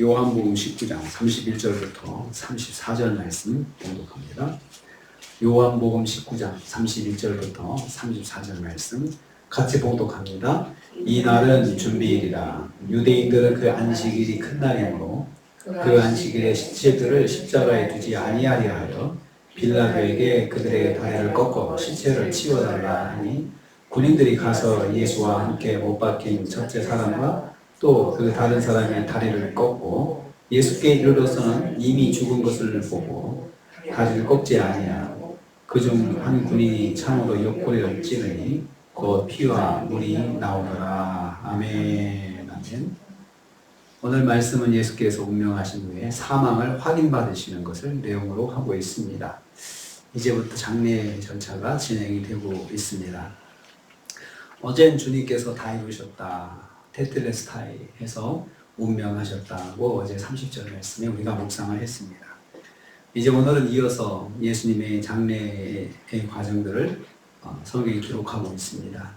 요한복음 19장 31절부터 34절 말씀 봉독합니다. 요한복음 19장 31절부터 34절 말씀 같이 봉독합니다. 이 날은 준비일이라 유대인들은 그 안식일이 큰 날이므로 그 안식일에 시체들을 십자가에 두지 아니하려 하여 빌라도에게 그들의 다리를 꺾어 시체를 치워달라 하니 군인들이 가서 예수와 함께 못 박힌 첫째 사람과 또 그 다른 사람의 다리를 꺾고 예수께 이르러서는 이미 죽은 것을 보고 다리를 꺾지 아니하고 그중 한 군인이 창으로 옆구리를 찌르니 곧 피와 물이 나오더라 아멘 아멘 오늘 말씀은 예수께서 운명하신 후에 사망을 확인받으시는 것을 내용으로 하고 있습니다. 이제부터 장례 절차가 진행이 되고 있습니다. 어젠 주님께서 다 이루셨다. 테틀레스타이에서 운명하셨다고 어제 30절 말씀에 우리가 묵상을 했습니다. 이제 오늘은 이어서 예수님의 장례의 과정들을 어, 성경에 기록하고 있습니다.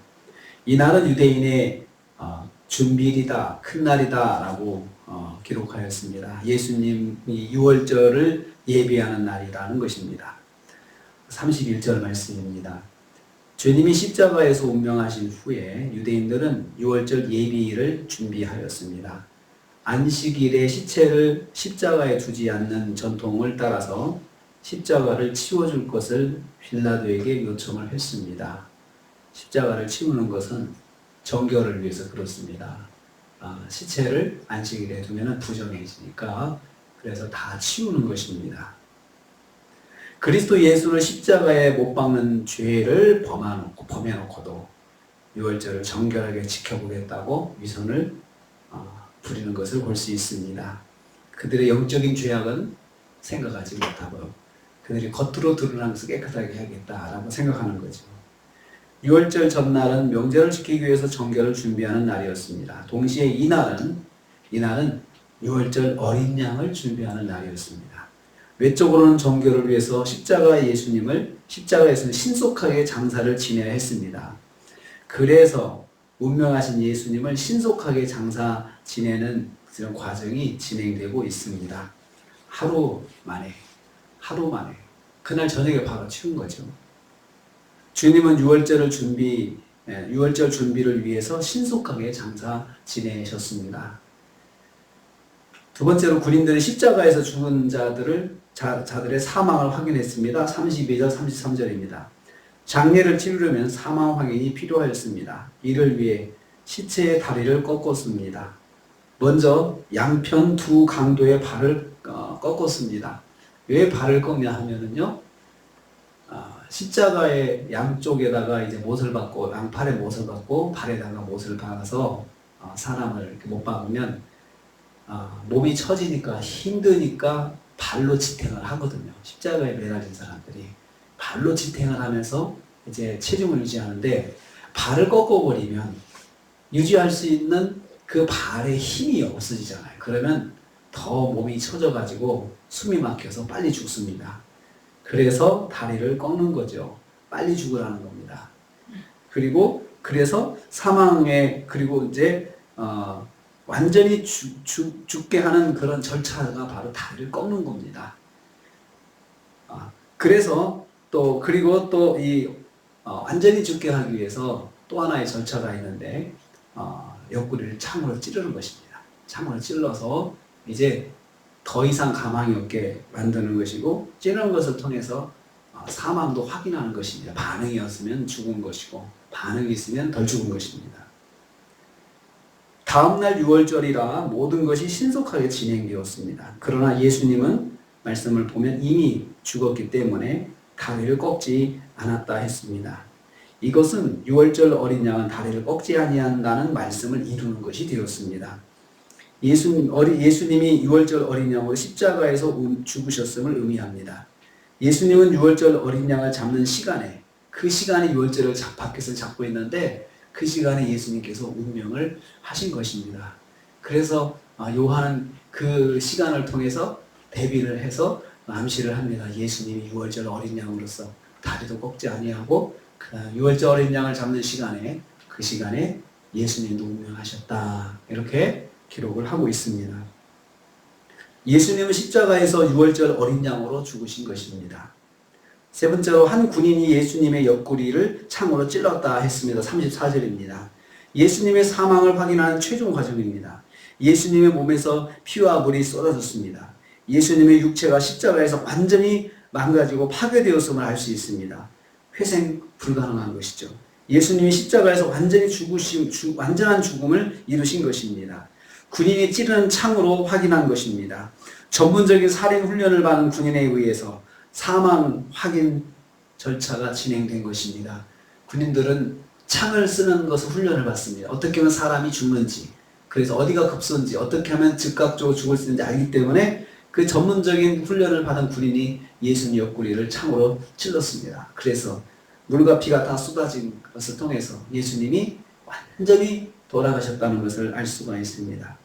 이 날은 유대인의 어, 준비일이다, 큰 날이다 라고 어, 기록하였습니다. 예수님이 6월절을 예비하는 날이라는 것입니다. 31절 말씀입니다. 주님이 십자가에서 운명하신 후에 유대인들은 6월절 예비일을 준비하였습니다. 안식일에 시체를 십자가에 두지 않는 전통을 따라서 십자가를 치워줄 것을 빌라도에게 요청을 했습니다. 십자가를 치우는 것은 정결을 위해서 그렇습니다. 아, 시체를 안식일에 두면 부정해지니까 그래서 다 치우는 것입니다. 그리스도 예수를 십자가에 못 박는 죄를 범해놓고, 범해놓고도 6월절을 정결하게 지켜보겠다고 위선을 어, 부리는 것을 볼 수 있습니다. 그들의 영적인 죄악은 생각하지 못하고 그들이 겉으로 것을 깨끗하게 해야겠다라고 생각하는 거죠. 6월절 전날은 명절을 지키기 위해서 정결을 준비하는 날이었습니다. 동시에 이 날은 이 날은 6월절 어린 양을 준비하는 날이었습니다. 외적으로는 정결을 위해서 십자가 예수님을 십자가에서는 신속하게 장사를 지내야 했습니다. 그래서 운명하신 예수님을 신속하게 장사 지내는 그런 과정이 진행되고 있습니다. 하루 만에, 하루 만에. 그날 저녁에 바로 치운 거죠. 주님은 6월절을 준비, 6월절 준비를 위해서 신속하게 장사 지내셨습니다. 두 번째로 군인들은 십자가에서 죽은 자들을 자, 자들의 사망을 확인했습니다. 32절, 33절입니다. 장례를 치르려면 사망 확인이 필요하였습니다. 이를 위해 시체의 다리를 꺾었습니다. 먼저 양편 두 강도의 발을 어, 꺾었습니다. 왜 발을 꺾냐 하면은요, 어, 십자가의 양쪽에다가 이제 못을 박고, 양팔에 못을 박고, 발에다가 못을 박아서 어, 사람을 못 박으면 어, 몸이 처지니까 힘드니까 발로 지탱을 하거든요. 십자가에 매달린 사람들이 발로 지탱을 하면서 이제 체중을 유지하는데 발을 꺾어버리면 유지할 수 있는 그 발의 힘이 없어지잖아요. 그러면 더 몸이 처져가지고 숨이 막혀서 빨리 죽습니다. 그래서 다리를 꺾는 거죠. 빨리 죽으라는 겁니다. 그리고 그래서 사망에 그리고 이제 어, 완전히 죽, 죽, 죽게 하는 그런 절차가 바로 다리를 꺾는 겁니다. 아, 그래서 또 그리고 또이 어, 완전히 죽게 하기 위해서 또 하나의 절차가 있는데 어, 옆구리를 창으로 찌르는 것입니다. 창으로 찔러서 이제 더 이상 가망이 없게 만드는 것이고 찌르는 것을 통해서 어, 사망도 확인하는 것입니다. 반응이었으면 죽은 것이고 반응이 있으면 덜 죽은 것입니다. 다음날 6월절이라 모든 것이 신속하게 진행되었습니다. 그러나 예수님은 말씀을 보면 이미 죽었기 때문에 다리를 꺾지 않았다 했습니다. 이것은 6월절 어린 양은 다리를 꺾지 아니한다는 말씀을 이루는 것이 되었습니다. 예수님, 어리, 예수님이 6월절 어린 양으로 십자가에서 죽으셨음을 의미합니다. 예수님은 6월절 어린 양을 잡는 시간에 그 시간에 6월절을 밖에서 잡고 있는데 그 시간에 예수님께서 운명을 하신 것입니다. 그래서 아, 요한은 그 시간을 통해서 대비를 해서 암시를 합니다. 예수님이 6월절 어린 양으로서 다리도 꺾지 아니하고 6월절 어린 양을 잡는 시간에 그 시간에 예수님도 운명하셨다. 이렇게 기록을 하고 있습니다. 예수님은 십자가에서 유월절 어린 양으로 죽으신 것입니다. 세 번째로 한 군인이 예수님의 옆구리를 창으로 찔렀다 했습니다. 34절입니다. 예수님의 사망을 확인하는 최종 과정입니다. 예수님의 몸에서 피와 물이 쏟아졌습니다. 예수님의 육체가 십자가에서 완전히 망가지고 파괴되었음을 알 수 있습니다. 회생 불가능한 것이죠. 예수님이 십자가에서 완전히 죽으신 주, 완전한 죽음을 이루신 것입니다. 군인이 찌르는 창으로 확인한 것입니다. 전문적인 살인 훈련을 받은 군인에 의해서 사망 확인 절차가 진행된 것입니다. 군인들은 창을 쓰는 것을 훈련을 받습니다. 어떻게 하면 사람이 죽는지, 그래서 어디가 급소인지, 어떻게 하면 즉각적으로 죽을 수 있는지 알기 때문에 그 전문적인 훈련을 받은 군인이 예수님 옆구리를 창으로 찔렀습니다. 그래서 물과 피가 다 쏟아진 것을 통해서 예수님이 완전히 돌아가셨다는 것을 알 수가 있습니다.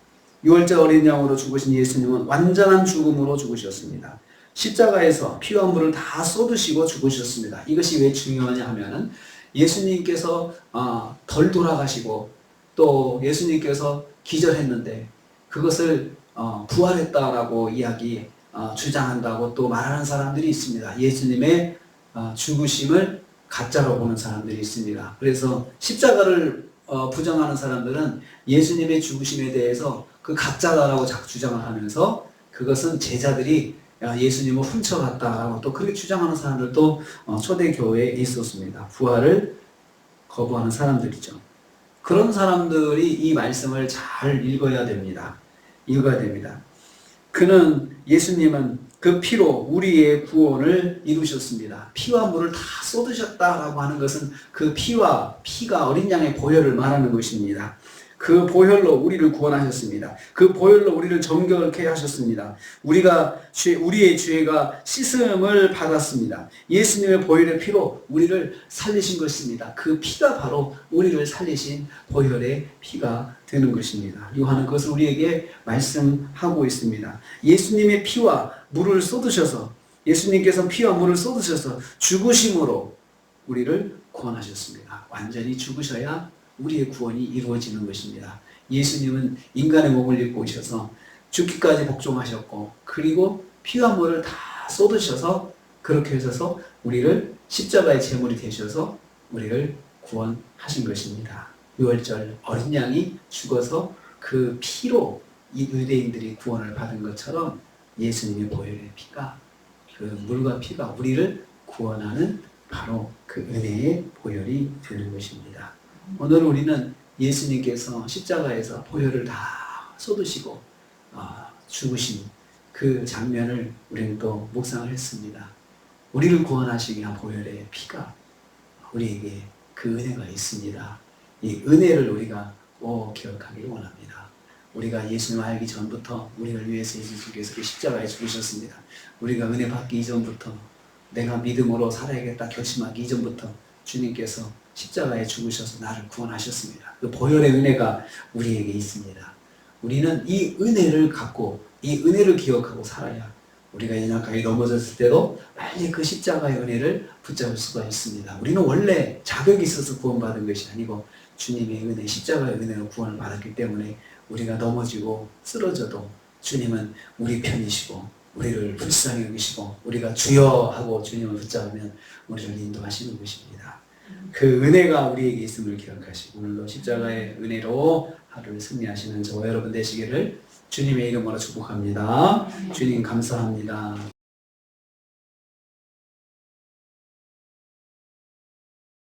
6월절 어린 양으로 죽으신 예수님은 완전한 죽음으로 죽으셨습니다. 십자가에서 피와 물을 다 쏟으시고 죽으셨습니다. 이것이 왜 중요하냐 하면은 예수님께서 어, 덜 돌아가시고 또 예수님께서 기절했는데 그것을 어, 부활했다라고 이야기 어, 주장한다고 또 말하는 사람들이 있습니다. 예수님의 어, 죽으심을 가짜로 보는 사람들이 있습니다. 그래서 십자가를 어, 부정하는 사람들은 예수님의 죽으심에 대해서 그 가짜다라고 주장을 하면서 그것은 제자들이 야, 예수님을 훔쳐갔다라고 또 그렇게 주장하는 사람들도 어, 초대 교회에 있었습니다. 부활을 거부하는 사람들이죠. 그런 사람들이 이 말씀을 잘 읽어야 됩니다. 읽어야 됩니다. 그는 예수님은 그 피로 우리의 구원을 이루셨습니다. 피와 물을 다 쏟으셨다라고 하는 것은 그 피와 피가 어린 양의 보혈을 말하는 것입니다. 그 보혈로 우리를 구원하셨습니다. 그 보혈로 우리를 정결케 하셨습니다. 우리가 죄, 우리의 죄가 씻음을 받았습니다. 예수님의 보혈의 피로 우리를 살리신 것입니다. 그 피가 바로 우리를 살리신 보혈의 피가 되는 것입니다. 요한은 그것을 우리에게 말씀하고 있습니다. 예수님의 피와 물을 쏟으셔서 예수님께서 피와 물을 쏟으셔서 죽으심으로 우리를 구원하셨습니다. 완전히 죽으셔야 우리의 구원이 이루어지는 것입니다. 예수님은 인간의 몸을 입고 오셔서 죽기까지 복종하셨고 그리고 피와 물을 다 쏟으셔서 그렇게 하셔서 우리를 십자가의 제물이 되셔서 우리를 구원하신 것입니다. 6월절 어린 양이 죽어서 그 피로 이 유대인들이 구원을 받은 것처럼 예수님의 보혈의 피가 그 물과 피가 우리를 구원하는 바로 그 은혜의 보혈이 되는 것입니다. 오늘 우리는 예수님께서 십자가에서 보혈을 다 쏟으시고 아, 죽으신 그 장면을 우리는 또 묵상을 했습니다. 우리를 구원하시기 위한 보혈의 피가 우리에게 그 은혜가 있습니다. 이 은혜를 우리가 꼭 기억하기를 원합니다. 우리가 예수님 알기 전부터 우리를 위해서 예수님께서 그 십자가에 죽으셨습니다. 우리가 은혜 받기 이전부터 내가 믿음으로 살아야겠다 결심하기 이전부터 주님께서 십자가에 죽으셔서 나를 구원하셨습니다. 그 보혈의 은혜가 우리에게 있습니다. 우리는 이 은혜를 갖고 이 은혜를 기억하고 살아야 우리가 연약하게 넘어졌을 때도 빨리 그 십자가의 은혜를 붙잡을 수가 있습니다. 우리는 원래 자격이 있어서 구원받은 것이 아니고 주님의 은혜, 십자가의 은혜로 구원을 받았기 때문에 우리가 넘어지고 쓰러져도 주님은 우리 편이시고 우리를 불쌍히 여기시고 우리가 주여 하고 주님을 붙잡으면 우리를 인도하시는 것입니다. 그 은혜가 우리에게 있음을 기억하시고 오늘도 십자가의 은혜로 하루를 승리하시는 저와 여러분 되시기를 주님의 이름으로 축복합니다. 주님 감사합니다.